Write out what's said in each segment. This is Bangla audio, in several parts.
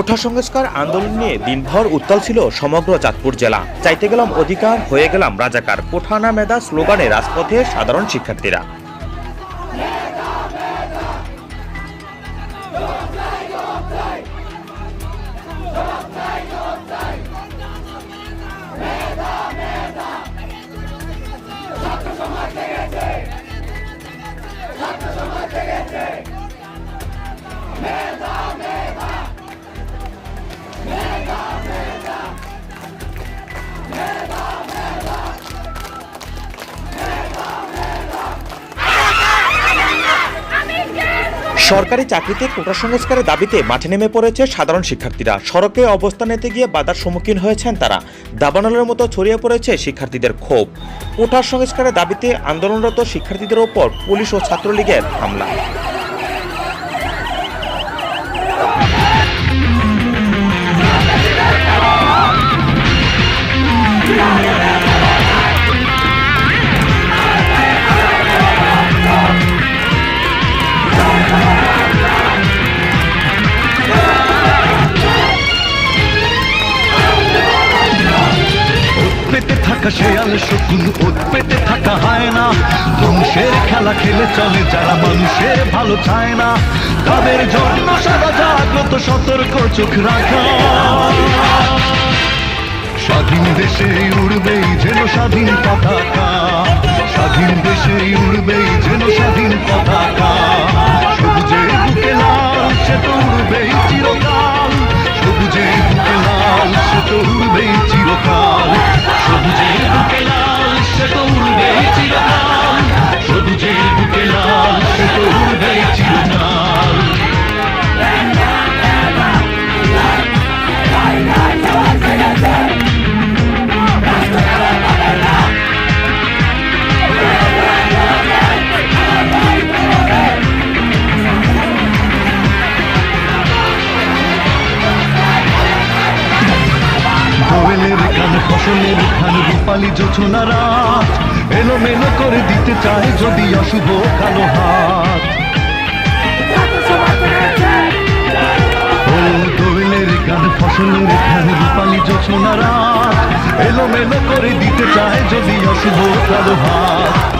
কোঠা সংস্কার আন্দোলন নিয়ে দিনভর উত্তাল ছিল সমগ্র চাঁদপুর জেলা। চাইতে গেলাম অধিকার, হয়ে গেলাম রাজাকার। কোঠা না মেধা স্লোগানে রাজপথে সাধারণ শিক্ষার্থীরা। সরকারি চাকরিতে কোটা সংস্কারের দাবিতে মাঠে নেমে পড়েছে সাধারণ শিক্ষার্থীরা। সড়কে অবস্থান নিতে গিয়ে বাধার সম্মুখীন হয়েছেন তারা। দাবানলের মতো ছড়িয়ে পড়েছে শিক্ষার্থীদের ক্ষোভ। কোটা সংস্কারের দাবিতে আন্দোলনরত শিক্ষার্থীদের ওপর পুলিশ ও ছাত্রলীগের হামলা। পেতে শেয়াল শকুন ওত পেতে থাকা হয় না। ধ্বংসের খেলা খেলে চলে যারা মানুষের ভালো চায় না। তাদের জন্য সারা জাগ্রত সতর্ক চোখ রাখা। স্বাধীন দেশে উড়বেই যেন স্বাধীন পতাকা ফসলের খান রূপালি জোছনা রাত এলো মেলো করে দিতে চায় যদি অশুভ কালো হাত। দোয়েলের গান ফসলের খান রূপালি জোছনা রাত এলো মেলো করে দিতে চায় যদি অশুভ কালো হাত।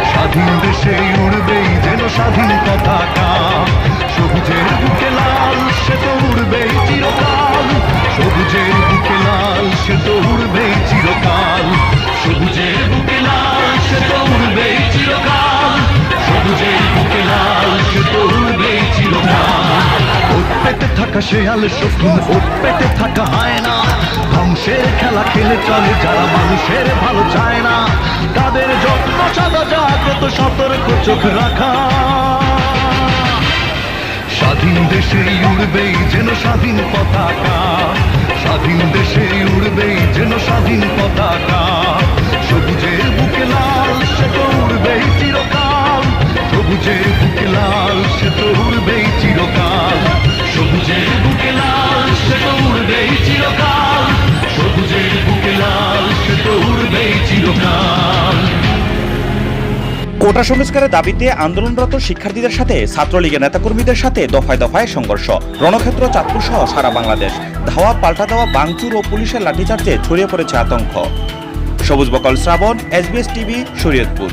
স্বাধীন দেশে উড়বেই যেন স্বাধীন পতাকা সবুজের বুকে লাল, সে তো উড়বেই চিরকাল। সবুজের বুকে লাল, সে তো উড়বেই চিরকাল। সবুজের বুকে লাল, সে তো উড়বেই চিরকাল। সবুজের বুকে লাল, সে তো উড়বেই চিরকাল। ওত পেতে থাকা শেয়াল শকুন ওত পেতে থাকা হয় ধ্বংসের খেলা খেলে চলে, যারা মানুষের ভালো চায় না, তাদের যত্ন সাদা জাগ্রত, সতর্ক চোখ রাখা। স্বাধীন দেশে উড়বেই যেন স্বাধীন পতাকা, স্বাধীন দেশে উড়বেই যেন স্বাধীন পতাকা। সবুজের কোটা সংস্কারের দাবিতে আন্দোলনরত শিক্ষার্থীদের সাথে ছাত্রলীগের নেতাকর্মীদের সাথে দফায় দফায় সংঘর্ষ। রণক্ষেত্র, চাঁদপুর সহ সারা বাংলাদেশ। ধাওয়া, পাল্টা দেওয়া, বাংচুর ও পুলিশের লাঠিচার্জে ছড়িয়ে পড়েছে আতঙ্ক। Sabuj Bakal Shrabon SBS TV, Shariatpur.